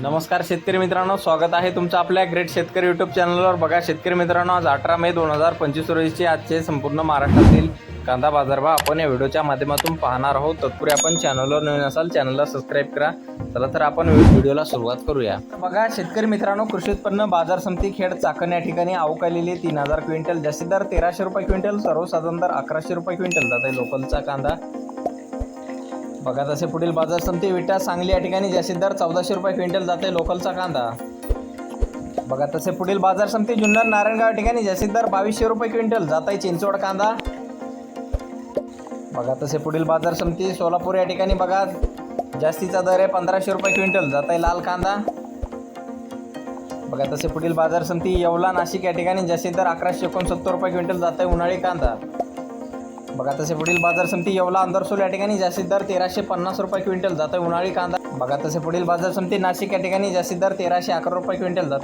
नमस्कार शेतकरी मित्रांनो स्वागत आहे तुमचं आपल्या ग्रेट शेतकरी यूट्यूब चॅनलवर बघा शेतकरी मित्रांनो आज अठरा मे दोन हजार पंचवीस रोजीचे आजचे संपूर्ण महाराष्ट्रातील कांदा बाजारभाव आपण या व्हिडिओच्या माध्यमातून पाहणार आहोत. तत्पूर्वी आपण चॅनलवर नवीन असाल चॅनलला सबस्क्राईब करा. चला तर आपण व्हिडिओला सुरुवात करूया. बघा शेतकरी मित्रांनो कृषी उत्पन्न बाजार समिती खेड चाकण या ठिकाणी आवक तीन हजार क्विंटल जास्तीत दर तेराशे रुपये क्विंटल सर्वसाधारण दर अकराशे रुपये क्विंटल जात आहे लोकलचा कांदा. बघा तसे पुढील बाजार समिती विटा सांगली या ठिकाणी जास्तीत दर चौदाशे रुपये क्विंटल जाते लोकलचा कांदा. बघा तसे पुढील बाजार समिती जुन्नर नारायणगाव या ठिकाणी जास्तीत दर बावीसशे रुपये क्विंटल जात आहे चिंचवड कांदा. बघा तसे पुढील बाजार समिती सोलापूर या ठिकाणी बघा जास्तीचा दर आहे पंधराशे रुपये क्विंटल जात आहे लाल कांदा. बघा तसे पुढील बाजार समिती येवला नाशिक या ठिकाणी जास्तीत दर अकराशे एकोणसत्तर रुपये क्विंटल जात आहे उन्हाळी कांदा. बघा तसे पुढील बाजार समिती येवला अंदरसोल या ठिकाणी जास्तीत दर तेराशे पन्नास रुपये क्विंटल जातं उन्हाळी कांदा बघा तसे पुढील बाजार समिती नाशिक या ठिकाणी जास्तीत दर तेराशे अकरा रुपये क्विंटल जातं